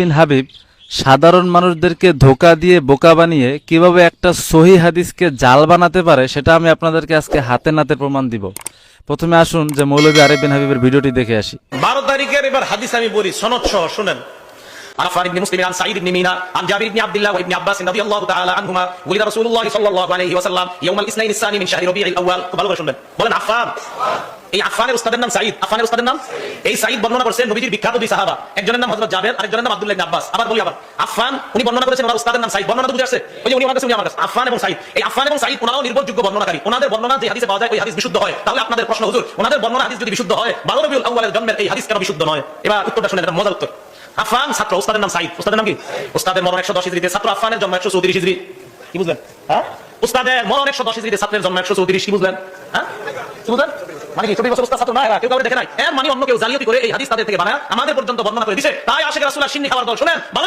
বিন হাবিব, সাধারণ মানুষদেরকে ধোকা দিয়ে বোকা বানিয়ে কীভাবে একটা সহি হাদিসকে জাল বানাতে পারে, সেটা আমি আপনাদেরকে আজকে হাতে নাতে প্রমাণ দিব। প্রথমে আসুন যে মৌলভী আরিফ বিন হাবিবের ভিডিওটি দেখে আসি। বারো তারিখের এবার হাদিস আমি বলি সনদ সহ শুনেন। عفان بن مسلم عن سعيد بن مينا عن جابر بن عبد الله وابن عباس رضي الله تعالى عنهما ولد رسول الله صلى الله عليه وسلم يوم الاثنين الثاني من شهر ربيع الاول খুব ভালো করে শুনবেন বলেন আফান এই আফানের উস্তাদের নাম সাঈদ আফানের উস্তাদের নাম এই সাঈদ বর্ণনা করেছেন নবীজির বিখ্যাত দুই সাহাবা একজনের নাম হযরত জাবের আরেকজনের নাম আব্দুল্লাহ ইবনে আব্বাস আবার বলি আবার আফান উনি বর্ণনা করেছেন ওনার উস্তাদের নাম সাঈদ বর্ণনা তো বুঝে আসছে ওই যে উনি আমার কাছে উনি আমার কাছে আফান এবং সাঈদ এই আফান এবং সাঈদ ওনারাও নির্ভরযোগ্য বর্ণনাকারী ওনাদের বর্ণনা যে হাদিসে পাওয়া যায় ওই হাদিস বিশুদ্ধ হয় তাহলে আপনাদের প্রশ্ন হুজুর ওনাদের বর্ণনা হাদিস যদি বিশুদ্ধ হয় বারো রবিউল আউয়ালের জন্মের এই হাদিস কেন বিশুদ্ধ নয় এবার উত্তরটা শুনেন এটা মজার উত্তর আফান ছাত্র উস্তাদের নাম সাঈদ উস্তাদের নাম কি? উস্তাদের মরণ একশো দশ হিজড়িতে, ছাত্র আফানের জন্ম একশো চৌত্রিশ হিজড়ি। কি বুঝলেন? হ্যাঁ? উস্তাদের মরণ একশো দশ হিজড়িতে, ছাত্রের জন্ম একশো চৌত্রিশ, কি বুঝলেন? হ্যাঁ? কি বুঝলেন? মানে কি চব্বিশ বছর উস্তাদ ছাত্র? না কেউ কাউকে দেখে নাই। এর মানে অন্য কেউ জালিয়াতি করে এই হাদিস তাদের থেকে বানায়, আমাদের পর্যন্ত বর্ণনা করে দিছে। তাই আশেখ রাসূল সিন্নি খাবার দল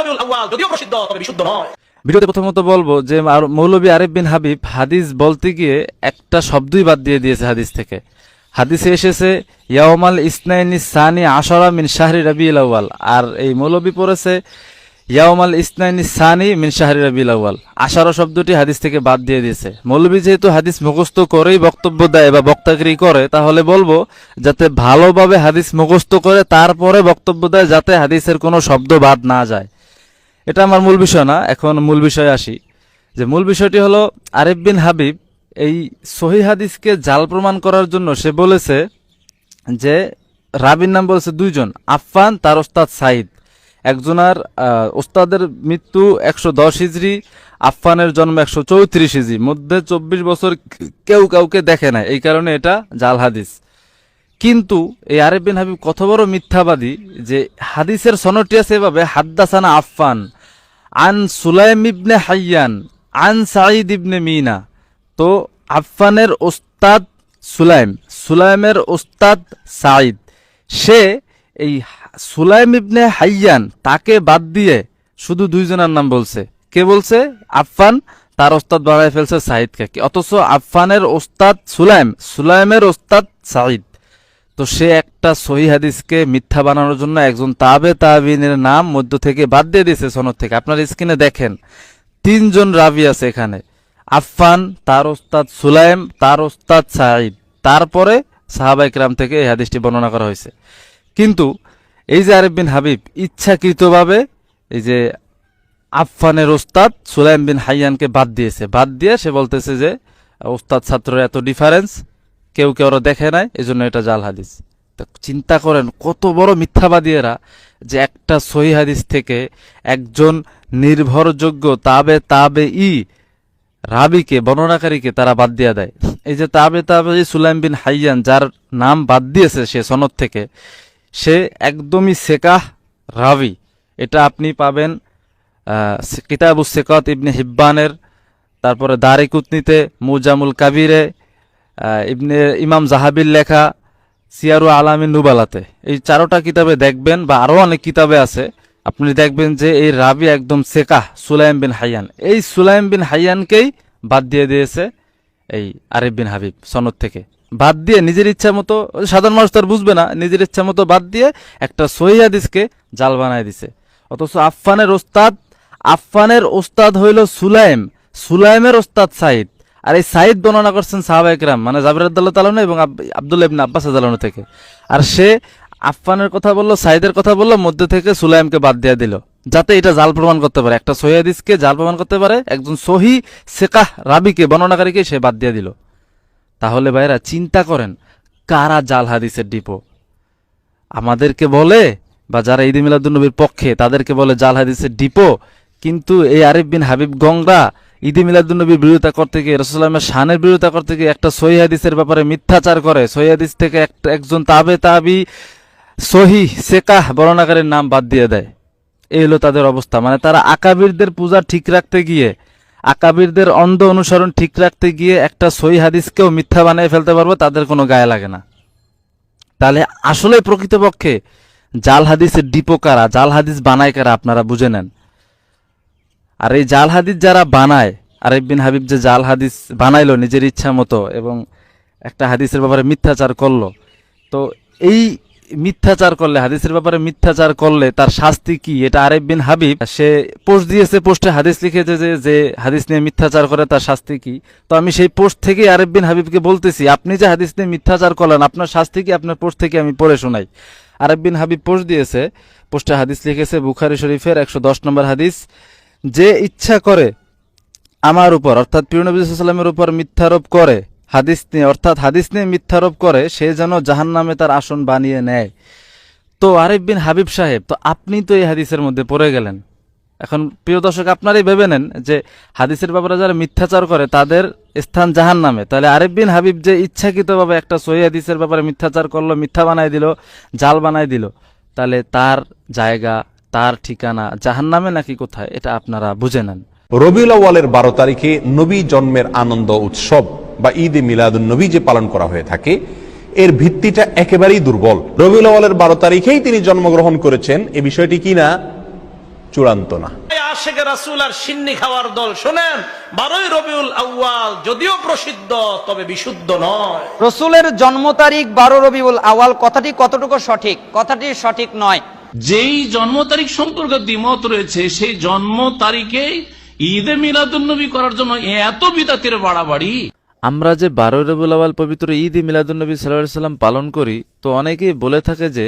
রবিউল আউয়াল, যদিও প্রসিদ্ধ, তবে বিশুদ্ধ নয়। ভিডিওতে প্রথমত বলব যে মৌলভী আরিফ বিন হাবিব হাদিস বলতে গিয়ে একটা শব্দই বাদ দিয়ে দিয়েছে হাদিস থেকে। হাদিসে এসেছে, ইয়াওমাল ইসনাইনি সানি আশরা মিন শাহরি রবিউল আউয়াল। আর এই মৌলবী পড়েছে, ইয়াওমাল ইসনাইনি সানি মিন শাহরি রবিউল আউয়াল। আশারা শব্দটি হাদিস থেকে বাদ দিয়ে দিয়েছে। মৌলবী যেহেতু হাদিস মুখস্থ করেই বক্তব্য দেয় বা বক্তাগিরি করে, তাহলে বলব যাতে ভালোভাবে হাদিস মুখস্থ করে তারপরে বক্তব্য দেয়, যাতে হাদিসের কোনো শব্দ বাদ না যায়। এটা আমার মূল বিষয় না, এখন মূল বিষয়ে আসি। যে মূল বিষয়টি হলো, আরিফ বিন হাবিব এই সহি হাদিসকে জাল প্রমাণ করার জন্য সে বলেছে যে, রাবির নাম বলেছে দুইজন, আফফান তার ওস্তাদ সাইদ একজনার ওস্তাদের মৃত্যু একশো দশ হিজড়ি, আফফানের জন্ম একশো চৌত্রিশ হিজড়ি। মধ্যে চব্বিশ বছর কেউ কাউকে দেখে না এই কারণে এটা জাল হাদিস। কিন্তু এই আরেফ বিন হাবিব কত বড় মিথ্যাবাদী যে হাদিসের সনটি আছে এভাবে, হাদ্দাসানা আফফান, আন সুলাইম ইবনে হাইয়ান, আন সাঈদ ইবনে মিনা। তো আফফানের ওস্তাদ সুলাইম, সুলাইমের ওস্তাদ সাঈদ। সে এই সুলাইম ইবনে হাইয়ান তাকে বাদ দিয়ে শুধু দুইজনের নাম বলছে। কে বলছে? আফফান, তার ওস্তাদ বানায় ফেলছে সাঈদকে। অথচ আফফানের ওস্তাদ সুলাইম, সুলাইমের ওস্তাদ সাঈদ। তো সে একটা সহি হাদিসকে মিথ্যা বানানোর জন্য একজন তাবে তাবিনের নাম মধ্য থেকে বাদ দিয়ে দিয়েছে সনদ থেকে। আপনার স্ক্রিনে দেখেন, তিনজন রাবি আছে এখানে। আফফান, তার ওস্তাদ সুলাইম, তার ওস্তাদ সাঈদ। তারপরে সাহাবাই রাম থেকে এই হাদিসটি বর্ণনা করা হয়েছে। কিন্তু এই যে আরিফ বিন হাবিব ইচ্ছাকৃতভাবে এই যে আফফানের ওস্তাদ সুলাইম বিন হাইয়ানকে বাদ দিয়েছে। বাদ দিয়ে সে বলতেছে যে, ওস্তাদ ছাত্রের এত ডিফারেন্স কেউ কেউ ওরা দেখে নাই, এজন্য এটা জাল হাদিস। তো চিন্তা করেন, কত বড় মিথ্যাবাদী এরা যে একটা সহি হাদিস থেকে একজন নির্ভরযোগ্য তাবে তাবে ই রাবিকে, বর্ণনাকারীকে তারা বাদ দিয়ে দেয়। এই যে তাবে তাবে সুলাইম বিন হাইয়ান, যার নাম বাদ দিয়েছে সে সনদ থেকে, সে একদমই সেকাহ রাবি। এটা আপনি পাবেন কিতাবু সেকত ইবনে হিব্বানের, তারপরে দারিকুতনিতে মুজামুল কাবিরে ইবনে ইমাম জাহাবির লেখা, সিয়ারু আলামিন নুবালাতে। এই চারোটা কিতাবে দেখবেন, বা আরও অনেক কিতাবে আছে। আপনি দেখবেন যে এই রাবি একদম সেকাহ সুলাইম বিন হাইয়ান। এই সুলাইম বিন হাইয়ানকেই বাদ দিয়ে দিয়েছে এই আরিফ বিন হাবিব সনদ থেকে। বাদ দিয়ে নিজের ইচ্ছা মতো, সাধারণ মানুষ তার বুঝবে না, নিজের ইচ্ছা মতো বাদ দিয়ে একটা সহি হাদিসকে জাল বানায় দিছে। অথচ আফফানের ওস্তাদ আফফানের ওস্তাদ হইল সুলাইম, সুলাইমের ওস্তাদ সাইদ আর এই সাইদ বর্ণনা করছেন সাহাবা একরাম মানে জাবির আব্দুল্লাহ তালানো এবং আব- আব্দুল্লাহ আব্বাস তালানো থেকে। আর সে আফফানের কথা বলল, সাইদের কথা বলল, মধ্যে থেকে সুলাইমকে বাদ দিয়ে দিল। যাতে এটা জাল প্রমাণ করতে পারে। একটা সহি হাদিসকে জাল প্রমাণ করতে পারে, একজন সহি শেখাহ রাবিকে, বর্ণনাকারীকে সে বাদ দিয়ে দিল। তাহলে ভাইরা চিন্তা করেন, কারা জাল হাদিসের ডিপো? আমাদেরকে বলে, বা যারা ঈদ মিলাদুন্নবীর পক্ষে, তাদেরকে বলে জাল হাদিসের ডিপো। কিন্তু এই আরিফ বিন হাবিব গংরা ঈদ মিলাদুন্নবীর বিরোধিতা করতে গিয়ে রসুলামের শানের বিরোধিতা করতে গিয়ে একটা সহি হাদিসের ব্যাপারে মিথ্যাচার করে। সহি হাদিস থেকে একটা একজন তাবে তাবি সহি সেকাহ বর্ণনাকারীর নাম বাদ দিয়ে দেয়। এই হলো তাদের অবস্থা। মানে তারা আকাবিরদের পূজা ঠিক রাখতে গিয়ে, আকাবিরদের অন্ধ অনুসরণ ঠিক রাখতে গিয়ে একটা সহি হাদিসকেও মিথ্যা বানিয়ে ফেলতে পারবে, তাদের কোনো গায়ে লাগে না। তাহলে আসলে প্রকৃতপক্ষে জাল হাদিসের ডিপো কারা? জাল হাদিস বানায় কারা? আপনারা বুঝে নেন। আর এই জাল হাদিস যারা বানায় আরিফ বিন হাবিব যে জাল হাদিস বানাইলো নিজের ইচ্ছা মতো এবং একটা হাদিসের ব্যাপারে মিথ্যাচার করল, তো এই মিথ্যাচার করলে, হাদিসের ব্যাপারে মিথ্যাচার করলে তার শাস্তি কি? এটা আরেফ বিন হাবিব, সে পোস্ট দিয়েছে, পোস্টে হাদিস লিখেছে যে যে হাদিস নিয়ে মিথ্যাচার করে তার শাস্তি কি? তো আমি সেই পোস্ট থেকে আরেফ বিন হাবিবকে বলতেছি, আপনি যে হাদিস নিয়ে মিথ্যাচার করলেন, আপনার শাস্তি কি? আপনার পোস্ট থেকে আমি পড়ে শোনাই। আরেফ বিন হাবিব পোস্ট দিয়েছে, পোস্টে হাদিস লিখেছে, বুখারি শরীফের একশো দশ নম্বর হাদিস, যে ইচ্ছা করে আমার উপর, অর্থাৎ প্রিয় নবী সাল্লামের উপর মিথ্যারোপ করে হাদিস নিয়ে, অর্থাৎ হাদিস নিয়ে মিথ্যারোপ করে, সে যেন জাহান নামে তার আসন বানিয়ে নেয়। তো আরিফ বিন হাবিব সাহেব, তো আপনি তো এই হাদিসের মধ্যে পড়ে গেলেন। এখন প্রিয় দর্শক, আপনারাই ভেবে নেন যে হাদিসের ব্যাপারে যারা মিথ্যাচার করে, তাদের স্থান জাহান নামে তাহলে আরিফ বিন হাবিব যে ইচ্ছাকৃতভাবে একটা সহি হাদিসের ব্যাপারে মিথ্যাচার করল, মিথ্যা বানাই দিল, জাল বানাই দিল, তাহলে তার জায়গা, তার ঠিকানা জাহান নামে নাকি কোথায়, এটা আপনারা বুঝে নেন। রবিউল আউয়ালের বারো তারিখে নবী জন্মের আনন্দ উৎসব। বা ঈদ এ মিলাদুন নবী যে পালন করা হয়ে থাকে এর ভিত্তিটা একেবারেই দুর্বল। রবিউল আউয়ালের বারো তারিখেই তিনি জন্মগ্রহণ করেছেন। এই বিষয়টি কি না? চূড়ান্ত না। আশেকে রাসুল আর সিন্নি খাওয়ার দল শোনেন বারোই রবিউল আউয়াল যদিও প্রসিদ্ধ তবে বিশুদ্ধ নয়। রসুলের জন্ম তারিখ বারো রবিউল আওয়াল কথাটি কতটুকু সঠিক? কথাটি সঠিক নয়। যেই জন্ম তারিখ সম্পর্কে দ্বিমত রয়েছে সেই জন্ম তারিখে ঈদে মিলাদুন্নবী করার জন্য এত বিদাতের বাড়াবাড়ি। আমরা যে বারোই রবিউল আওয়াল পবিত্র ঈদ মিলাদুন্নবী সাল্লাহ সাল্লাম পালন করি, তো অনেকেই বলে থাকে যে,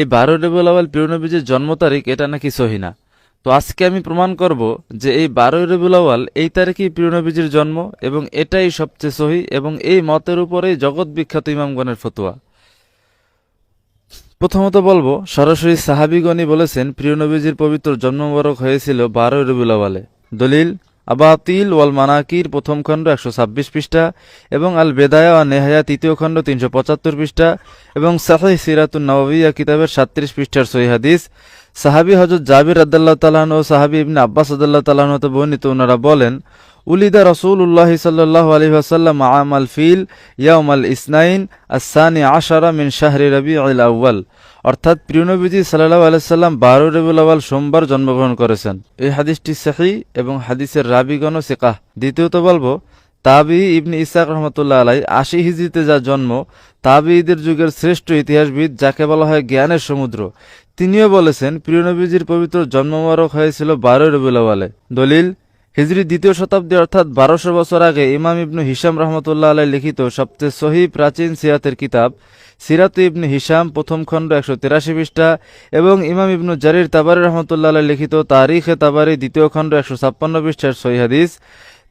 এই বারোই রবিউল আওয়াল প্রিয় নবীজির জন্ম তারিখ এটা নাকি সহি না। তো আজকে আমি প্রমাণ করব যে এই বারোই রবিউল আওয়াল এই তারিখেই প্রিয় নবীজির জন্ম এবং এটাই সবচেয়ে সহি এবং এই মতের উপরেই জগৎ বিখ্যাত ইমামগণের ফতোয়া। প্রথমত বলব, সরাসরি সাহাবিগণই বলেছেন প্রিয়নবীজির পবিত্র জন্মবরক হয়েছিল বারোই রবিউল আওয়ালে দলিল আবাতিল ওয়াল মানাকির প্রথম খণ্ড একশো ছাব্বিশ পৃষ্ঠা এবং আল বেদায়া ও নেহায়া তৃতীয় খণ্ড তিনশো পঁচাত্তর পৃষ্ঠা এবং সাহি সিরাতুন নওয়াবিয়া কিতাবের সাত্রিশ পৃষ্ঠার সহি হাদিস। সাহাবি হজরত জাবির আদাল্লাহ তালাহন ও সাহাবি ইবনে আব্বাস আদাল্লাহ তালাহন হতে বর্ণিত ওনারা বলেন, উলিদা রসুল উল্লাহ সাল্লাহ আলী আসাল্লাম আম আল ফিল ইয়াম আল ইসনাইন আসানি আশারা মিন শাহরি রবি আল আউ্বাল অর্থাৎ প্রিয়নবীজি সাল্লাহ আলাইসাল্লাম বারো রবিউল আওয়াল সোমবার জন্মগ্রহণ করেছেন। এই হাদিসটি সাহি এবং হাদিসের রাবিগণ সেকাহ। দ্বিতীয়ত বলব, তাবি ইবনে ইসাক রহমতুল্লাহ আলাই আশি হিজরিতে যা জন্ম, তাবিদের যুগের শ্রেষ্ঠ ইতিহাসবিদ, যাকে বলা হয় জ্ঞানের সমুদ্র। তিনিও বলেছেন প্রিয়নবীজির পবিত্র জন্মমারক হয়েছিল বারো রবিউল আওয়ালে দলিল, হিজরি দ্বিতীয় শতাব্দী অর্থাৎ বারোশো বছর আগে ইমাম ইবনু হিসাম রহমতুল্লাহ আলাই লিখিত সবচেয়ে সহি প্রাচীন সিয়াতের কিতাব সিরাত ইবনু হিসাম প্রথম খণ্ড একশো তেরাশি পৃষ্ঠা এবং ইমাম ইবনু জারির তাবারি রহমতুল্লাহ লিখিত তারিখে তাবারি দ্বিতীয় খণ্ড একশো ছাপ্পান্ন পৃষ্ঠার সহি হাদিস।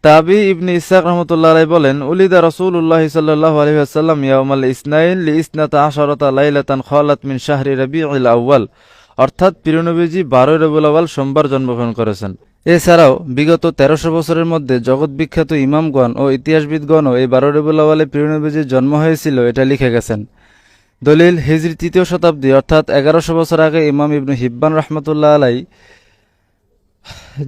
তাবি ইবনে ইসাক রহমতুল্লাহ আলাই বলেন, উলিদা রসুল উল্লাহ সাল্লাহ আলহি আসাল্লাম ইয়াউমাল ইসনাইন লি ইসনাতা আশারতা লাইলাতান খালাত মিন শাহরি রবি আউ্বাল অর্থাৎ পিরনবীজি বারোই রবিউল আওয়াল সোমবার জন্মগ্রহণ করেছেন। এছাড়াও বিগত তেরোশো বছরের মধ্যে জগৎ বিখ্যাত ইমামগণ ও ইতিহাসবিদগণও এই বারো রবিউল আওয়ালে পিরনবীজির জন্ম হয়েছিল, এটা লিখে গেছেন। দলিল হিজরি তৃতীয় শতাব্দী, অর্থাৎ এগারোশো বছর আগে ইমাম ইবনু হিব্বান রহমতুল্লাহ আলাই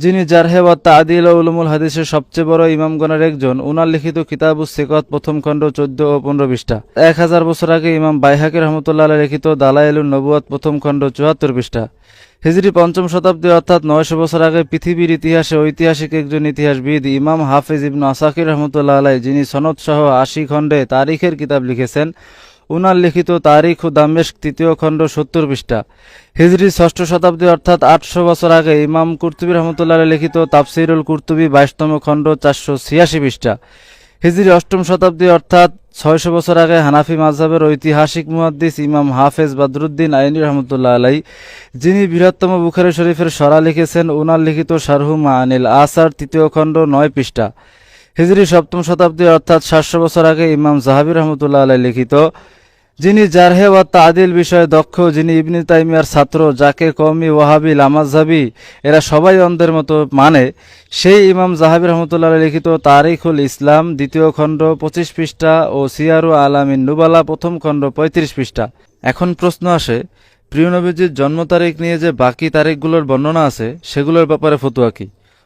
যিনি জারহে বা তাদিল উলুমুল হাদিসের সবচেয়ে বড় ইমামগণের একজন, উনার লিখিত কিতাবু সেকত প্রথম খণ্ড চোদ্দ ও পনেরো পৃষ্ঠা। এক হাজার বছর আগে ইমাম বাইহাকি রহমতুল্লাহ আলাই লিখিত দালাইলুন নবুয়াত প্রথম খণ্ড চুয়াত্তর পৃষ্ঠা। হিজরি পঞ্চম শতাব্দী, অর্থাৎ নয়শো বছর আগে পৃথিবীর ইতিহাসে ঐতিহাসিক একজন ইতিহাসবিদ ইমাম হাফিজ ইবনু আসাকির রহমতুল্লাহ আলাই যিনি সনদ সহ আশি খণ্ডে তারিখের কিতাব লিখেছেন। উনার লিখিত তারিখ ও দামেস্ক তৃতীয় খণ্ড সত্তর পৃষ্ঠা। হিজরি ষষ্ঠ শতাব্দী অর্থাৎ আটশো বছর আগে ইমাম কুর্তুবী রহমতুল্লাহ লিখিত তাফসিরুল কুর্তুবী বাইশতম খণ্ড চারশো ছিয়াশি পৃষ্ঠা। হিজরি অষ্টম শতাব্দী অর্থাৎ ছয়শো বছর আগে হানাফি মাযহাবের ঐতিহাসিক মুহাদ্দিস ইমাম হাফেজ বাদরুদ্দিন আইনি রহমতুল্লাহ আলাই, যিনি বৃহত্তম বুখারি শরীফের সরা লিখেছেন উনার লিখিত শারহু মানিল আসার তৃতীয় খণ্ড নয় পৃষ্ঠা। হিজরি সপ্তম শতাব্দী অর্থাৎ সাতশো বছর আগে ইমাম জাহাবি রহমতুল্লাহ আলাই লিখিত যিনি জারহে ওয়া তাদিল বিষয়ে দক্ষ, যিনি ইবনে তাইমিয়ার ছাত্র, যাকে কওমি ওয়াহাবি লামাজহাবি এরা সবাই অন্ধের মতো মানে। সেই ইমাম জাহাবি রহমতুল্লাহ লিখিত, তারিখুল ইসলাম দ্বিতীয় খণ্ড, পঁচিশ পৃষ্ঠা, ও সিয়ারু আলামিন নুবালা, প্রথম খণ্ড, পঁয়ত্রিশ পৃষ্ঠা। এখন প্রশ্ন আসে, প্রিয় নবীজির জন্ম তারিখ নিয়ে যে বাকি তারিখগুলোর বর্ণনা আছে, সেগুলোর ব্যাপারে ফতুয়া কি?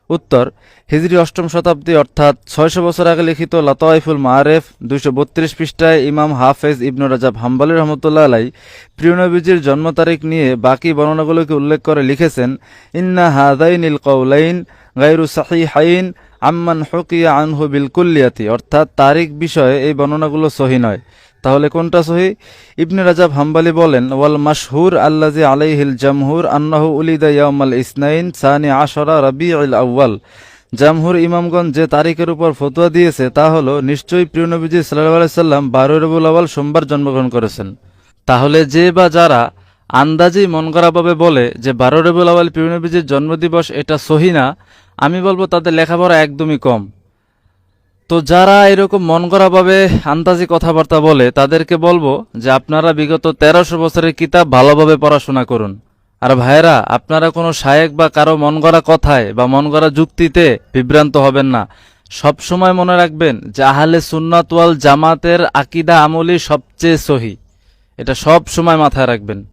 উত্তর, হিজরি অষ্টম শতাব্দী, অর্থাৎ ছয়শো বছর আগে লিখিত লতাইফুল মারেফ দুইশো বত্রিশ পৃষ্ঠায় ইমাম হাফেজ ইবনু রাজাব হাম্বালি রহমতুল্লাহ আলাই প্রিয় নবীজির জন্ম তারিখ নিয়ে বাকি বর্ণনাগুলোকে উল্লেখ করে লিখেছেন, ইন্না হাদাইনিল কৌলাইন গাইরু সাহিহাইন আম্মান হকিয়া আনহু বিল কুল্লিয়াতি অর্থাৎ তারিখ বিষয়ে এই বর্ণনাগুলো সহি নয়। তাহলে কোনটা সহি? ইবনে রাজাব হাম্বালি বলেন, ওয়াল মাশহুর আল্লাজি আলাইহিল জামহুর আন্নাহু উলিদা ইয়াউমাল ইসনাইন সানি আশরা রবিউল আউয়াল। জামহুর ইমামগঞ্জ যে তারিখের উপর ফতোয়া দিয়েছে, তা হলো, নিশ্চয়ই প্রিয় নবীজি সাল্লাল্লাহু আলাইহি সাল্লাম বারো রবিউল আউয়াল সোমবার জন্মগ্রহণ করেছেন। তাহলে যে বা যারা আন্দাজেই মন করাভাবে বলে যে বারো রবিউল আউয়াল প্রিয় নবীজির জন্মদিবস এটা সহি না, আমি বলব তাদের লেখাপড়া একদমই কম। তো যারা এরকম মন করাভাবে আন্দাজি কথাবার্তা বলে, তাদেরকে বলব যে আপনারা বিগত তেরোশো বছরের কিতাব ভালোভাবে পড়াশোনা করুন। আর ভাইয়েরা, আপনারা কোনো শায়েক বা কারও মন গড়া কথায় বা মন গড়া যুক্তিতে বিভ্রান্ত হবেন না। সব সময় মনে রাখবেন যে আহলে সুন্নাত ওয়াল জামাতের আকিদা আমলি সবচেয়ে সহি। এটা সব সময় মাথায় রাখবেন।